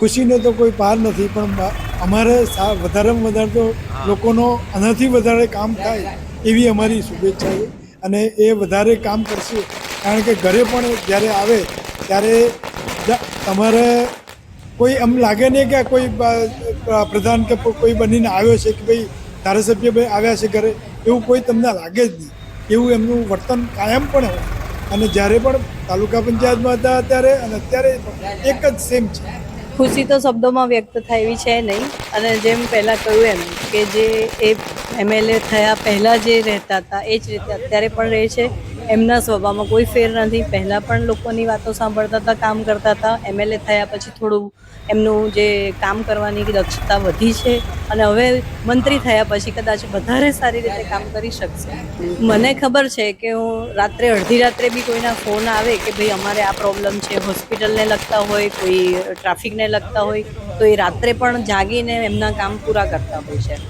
ખુશીનો તો કોઈ પાર નથી પણ અમારે સા વધારેમાં વધારે તો લોકોનો આનાથી વધારે કામ થાય એવી અમારી શુભેચ્છા છે. અને એ વધારે કામ કરશે કારણ કે ઘરે પણ જ્યારે આવે ત્યારે તમારે કોઈ એમ લાગે નહીં કે કોઈ પ્રધાન કે કોઈ બનીને આવ્યો છે કે ભાઈ ધારાસભ્ય ભાઈ આવ્યા છે ઘરે એવું કોઈ તમને લાગે જ નહીં. એવું એમનું વર્તન કાયમ પણ હોય. અને જ્યારે પણ તાલુકા પંચાયતમાં હતા ત્યારે અને અત્યારે એક જ સેમ છે. ખુશી તો શબ્દોમાં વ્યક્ત થાય એવી છે નહીં. અને જેમ પહેલાં કહ્યું એમ કે જે એ એમએલએ થયા પહેલાં જે રહેતા હતા, એ જ રીતે અત્યારે પણ રહે છે. એમના સ્વભાવમાં કોઈ ફેર નથી. પહેલાં પણ લોકોની વાતો સાંભળતા હતા, કામ કરતા હતા. એમએલએ થયા પછી થોડું એમનું જે કામ કરવાની દક્ષતા વધી છે અને હવે મંત્રી થયા પછી કદાચ વધારે સારી રીતે કામ કરી શકશે. મને ખબર છે કે હું રાત્રે, અડધી રાત્રે બી કોઈના ફોન આવે કે ભાઈ અમારે આ પ્રોબ્લેમ છે, હોસ્પિટલને લગતા હોય, કોઈ ટ્રાફિકને લગતા હોય, તો એ રાત્રે પણ જાગીને એમના કામ પૂરા કરતા હોય છે.